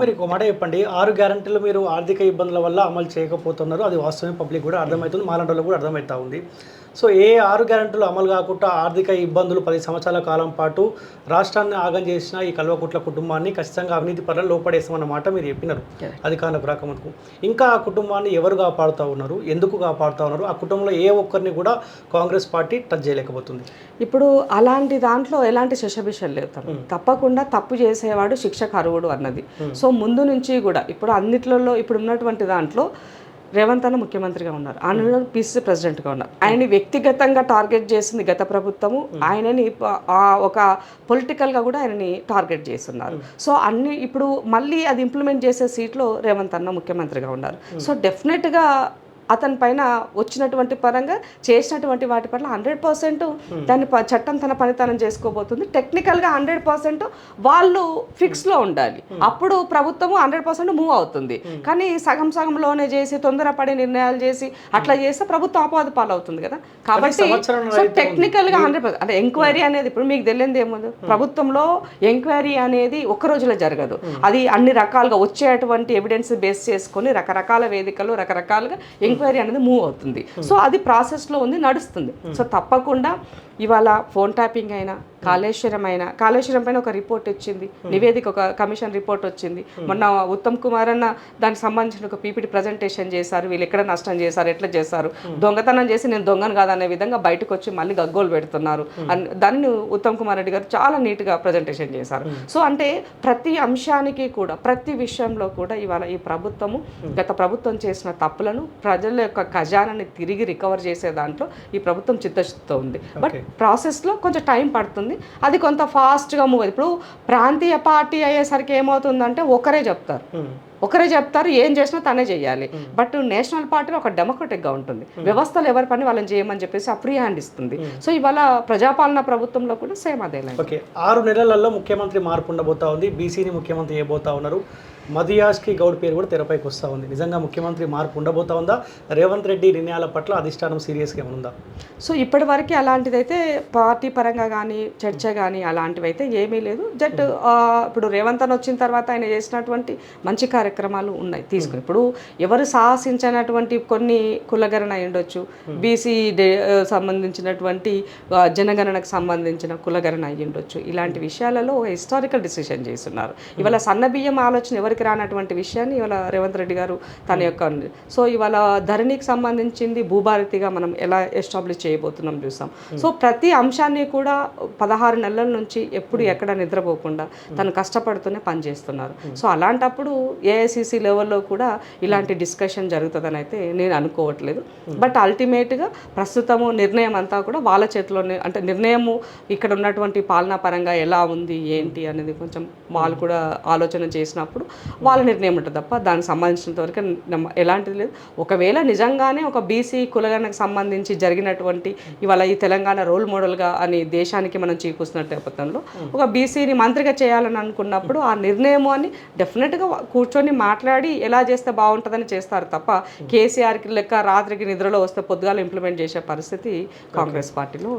మీరు మాట చెప్పండి. ఆరు గ్యారంటీలు మీరు ఆర్థిక ఇబ్బందుల వల్ల అమలు చేయకపోతున్నారు. అది వాస్తవమే పబ్లిక్ కూడా అర్థమవుతుంది. మాలంటోళ్ళకు కూడా అర్థమవుతా ఉంది. సో ఏ ఆరు గ్యారంటీలు అమలు కాకుండా ఆర్థిక ఇబ్బందులు పది సంవత్సరాల కాలం పాటు రాష్ట్రాన్ని ఆగం చేసిన ఈ కల్వకుట్ల కుటుంబాన్ని ఖచ్చితంగా అవినీతి పనులు లోపడేస్తామన్న మాట మీరు చెప్పినారు. అధికారులకు రాకముందుకు. ఇంకా ఆ కుటుంబాన్ని ఎవరు కాపాడుతూ ఉన్నారు? ఎందుకు కాపాడుతూ ఉన్నారు? ఆ కుటుంబంలో ఏ ఒక్కరిని కూడా కాంగ్రెస్ పార్టీ టచ్ చేయలేకపోతుంది. ఇప్పుడు అలాంటి దాంట్లో ఎలాంటి శశభిషలు లేవు. తప్పకుండా తప్పు చేసేవాడు శిక్షకు అర్హుడు అన్నది. సో ముందు నుంచి కూడా ఇప్పుడు అన్నిట్లలో ఇప్పుడు ఉన్నటువంటి దాంట్లో రేవంత్ అన్న ముఖ్యమంత్రిగా ఉన్నారు. ఆయన పిసిసి ప్రెసిడెంట్గా ఉన్నారు. ఆయన్ని వ్యక్తిగతంగా టార్గెట్ చేసింది గత ప్రభుత్వము. ఆయనని ఒక పొలిటికల్గా కూడా ఆయనని టార్గెట్ చేస్తున్నారు. సో అన్ని ఇప్పుడు మళ్ళీ అది ఇంప్లిమెంట్ చేసే సీట్లో రేవంత్ అన్న ముఖ్యమంత్రిగా ఉన్నారు. సో డెఫినెట్గా అతని పైన వచ్చినటువంటి పరంగా చేసినటువంటి వాటి పట్ల హండ్రెడ్ పర్సెంట్ దాన్ని ప- చట్టం తన పనితనం చేసుకోబోతుంది. టెక్నికల్గా హండ్రెడ్ పర్సెంట్ వాళ్ళు ఫిక్స్లో ఉండాలి. అప్పుడు ప్రభుత్వము హండ్రెడ్ పర్సెంట్ మూవ్ అవుతుంది. కానీ సగం సగంలోనే చేసి తొందరపడి నిర్ణయాలు చేసి అట్లా చేస్తే ప్రభుత్వం అపవాదు పాలవుతుంది కదా. కాబట్టి సో టెక్నికల్గా హండ్రెడ్ పర్సెంట్ అంటే ఎంక్వైరీ అనేది ఇప్పుడు మీకు తెలియదు ఏముంది ప్రభుత్వంలో ఎంక్వైరీ అనేది ఒక్క రోజులో జరగదు. అది అన్ని రకాలుగా వచ్చేటువంటి ఎవిడెన్స్ బేస్ చేసుకొని రకరకాల వేదికలు రకరకాలుగా ఎంక్వైరీ అనేది మూవ్ అవుతుంది. సో అది ప్రాసెస్లో ఉంది నడుస్తుంది. సో తప్పకుండా ఇవాళ ఫోన్ ట్యాపింగ్ అయినా కాళేశ్వరం అయినా కాళేశ్వరం పైన ఒక రిపోర్ట్ వచ్చింది. నివేదిక ఒక కమిషన్ రిపోర్ట్ వచ్చింది. మొన్న ఉత్తమ్ కుమార్ అన్న దానికి సంబంధించిన ఒక పీపీటీ ప్రజెంటేషన్ చేశారు. వీళ్ళు ఎక్కడ నష్టం చేశారు? ఎట్లా చేశారు? దొంగతనం చేసి నేను దొంగను కాదనే విధంగా బయటకు వచ్చి మళ్ళీ గగ్గోలు పెడుతున్నారు. అన్- దానిని ఉత్తమ్ కుమార్ రెడ్డి గారు చాలా నీట్గా ప్రజెంటేషన్ చేశారు. సో అంటే ప్రతి అంశానికి కూడా ప్రతి విషయంలో కూడా ఇవాళ ఈ ప్రభుత్వము గత ప్రభుత్వం చేసిన తప్పులను ప్రజల యొక్క ఖజానాన్ని తిరిగి రికవర్ చేసే దాంట్లో ఈ ప్రభుత్వం చిత్తశుద్ధితో ఉంది. బట్ ప్రాసెస్లో కొంచెం టైం పడుతుంది. అది కొంత ఫాస్ట్గా మూవ్ ఇప్పుడు ప్రాంతీయ పార్టీ అయ్యేసరికి ఏమవుతుందంటే ఒకరే చెప్తారు. ఒకరే చెప్తారు ఏం చేసినా తనే చేయాలి. బట్ నేషనల్ పార్టీలో ఒక డెమోక్రటిక్గా ఉంటుంది. వ్యవస్థలు ఎవరి పని వాళ్ళని చేయమని చెప్పేసి ఆ ఫ్రీ హ్యాండ్ ఇస్తుంది. సో ఇవాళ ప్రజాపాలన ప్రభుత్వంలో కూడా సేమ్ అదే ఓకే. ఆరు నెలలలో ముఖ్యమంత్రి మార్పు ఉండబోతా ఉంది. బీసీని ముఖ్యమంత్రి చేయబోతా ఉన్నారు. మదియాష్కి గౌడ్ పేరు కూడా తెరపైకి వస్తూ ఉంది. నిజంగా ముఖ్యమంత్రి మార్పు ఉండబోతా ఉందా? రేవంత్ రెడ్డి నిర్ణయాల పట్ల అధిష్టానం సీరియస్గా ఏమనుందా? సో ఇప్పటి వరకు అలాంటిదైతే పార్టీ పరంగా కానీ చర్చ కానీ అలాంటివి అయితే ఏమీ లేదు. జట్ ఇప్పుడు రేవంత్ అని వచ్చిన తర్వాత ఆయన చేసినటువంటి మంచి కార్యక్రమాలు ఉన్నాయి. తీసుకుని ఇప్పుడు ఎవరు సాహసించినటువంటి కొన్ని కులగరణ అయి ఉండొచ్చు. బీసీ సంబంధించినటువంటి జనగణనకు సంబంధించిన కులగరణ అయి ఉండొచ్చు. ఇలాంటి విషయాలలో హిస్టారికల్ డిసిషన్ చేస్తున్నారు. ఇవాళ సన్న బియ్యం ఆలోచన ఎవరికి రానటువంటి విషయాన్ని ఇవాళ రేవంత్ రెడ్డి గారు తన యొక్క సో ఇవాళ ధరణికి సంబంధించింది భూభారతిగా మనం ఎలా ఎస్టాబ్లిష్ చేయబోతున్నాం చూసాం. సో ప్రతి అంశాన్ని కూడా పదహారు నెలల నుంచి ఎప్పుడు ఎక్కడ నిద్రపోకుండా తను కష్టపడుతూనే పనిచేస్తున్నారు. సో అలాంటప్పుడు ఏఐసిసి లెవెల్లో కూడా ఇలాంటి డిస్కషన్ జరుగుతుందని అయితే నేను అనుకోవట్లేదు. బట్ అల్టిమేట్గా ప్రస్తుతము నిర్ణయం అంతా కూడా వాళ్ళ చేతిలోనే అంటే నిర్ణయము ఇక్కడ ఉన్నటువంటి పాలనా పరంగా ఎలా ఉంది ఏంటి అనేది కొంచెం వాళ్ళు కూడా ఆలోచన చేసినప్పుడు వాళ్ళ నిర్ణయం ఉంటుంది తప్ప దానికి సంబంధించినంత వరకు నమ్మ- ఎలాంటిది లేదు. ఒకవేళ నిజంగానే ఒక బీసీ కులగణకు సంబంధించి జరిగినటువంటి ఇవాళ ఈ తెలంగాణ రోల్ మోడల్గా అని దేశానికి మనం చూపిస్తున్న నేపథ్యంలో ఒక బీసీని మంత్రిగా చేయాలని అనుకున్నప్పుడు ఆ నిర్ణయము అని డెఫినెట్గా కూర్చొని మాట్లాడి ఎలా చేస్తే బాగుంటుందని చేస్తారు తప్ప కేసీఆర్కి లెక్క రాత్రికి నిద్రలో వస్తే పొద్దుగాల ఇంప్లిమెంట్ చేసే పరిస్థితి కాంగ్రెస్ పార్టీలో